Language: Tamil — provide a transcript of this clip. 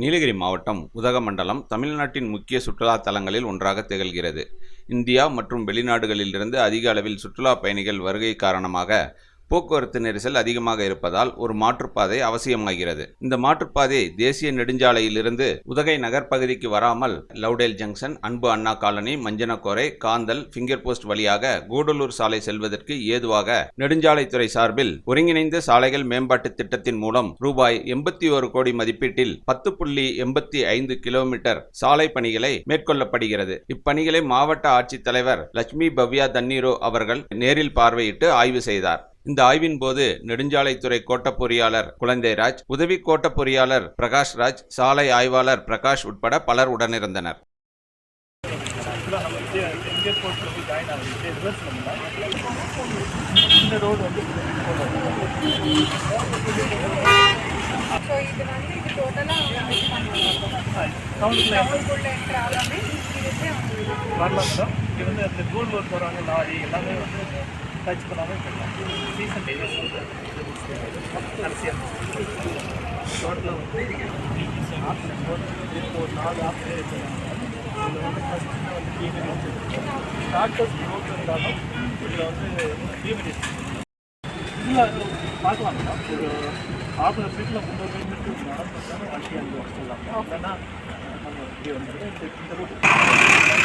நீலகிரி மாவட்டம் உதகமண்டலம் தமிழ்நாட்டின் முக்கிய சுற்றுலா தலங்களில் ஒன்றாக திகழ்கிறது. இந்தியா மற்றும் வெளிநாடுகளிலிருந்து அதிக அளவில் சுற்றுலா பயணிகள் வருகை காரணமாக போக்குவரத்து நெரிசல் அதிகமாக இருப்பதால் ஒரு மாற்றுப்பாதை அவசியமாகிறது. இந்த மாற்றுப்பாதை தேசிய நெடுஞ்சாலையிலிருந்து உதகை நகர் பகுதிக்கு வராமல் Lovedale junction Anbu Anna colony Manjanakorai Kanthal finger post வழியாக கூடலூர் சாலை செல்வதற்கு ஏதுவாக நெடுஞ்சாலைத்துறை சார்பில் ஒருங்கிணைந்த சாலைகள் மேம்பாட்டு திட்டத்தின் மூலம் ரூபாய் எண்பத்தி ஒரு கோடி மதிப்பீட்டில் பத்து புள்ளி எண்பத்தி ஐந்து கிலோமீட்டர் சாலை பணிகளை மேற்கொள்ளப்படுகிறது. இப்பணிகளை மாவட்ட ஆட்சித்தலைவர் லட்சுமி பவ்யா தண்ணீரோ அவர்கள் நேரில் பார்வையிட்டு ஆய்வு செய்தார். இந்த ஆய்வின் போது நெடுஞ்சாலைத்துறை கோட்ட பொறியாளர் குழந்தைராஜ் உதவி கோட்ட பொறியாளர் பிரகாஷ் ராஜ் சாலை ஆய்வாளர் பிரகாஷ் உட்பட பலர் உடனிருந்தனர். வரலாம் மேடம் இது வந்து அந்த கூழ்லூர் போகிறாங்க லாரி எல்லாமே வந்து டச் பண்ணாமல் போயிடலாம் சீசன் டேஸ் அரசியல் டோட்டலாக வந்து ஆப்ஷன் இப்போ ஒரு நாலு ஆப்ஷன் வச்சுருக்காங்க இதில் வந்து ஃபஸ்ட்டு வந்து டிமெடி வச்சுருக்காங்க டாக்டர்ஸ் ரோட் இருந்தாலும் இதில் வந்து டிமெடி இல்லை பார்க்கலாம் மேடம் ஒரு ஆஃப் ஃபீட்டில் முந்நூறு கிலோமீட்டர் நடந்தாலும் வண்டி அங்கே வச்சுக்கலாம் இல்லைன்னா நம்ம இப்படி வந்து இந்த இந்த ரூட்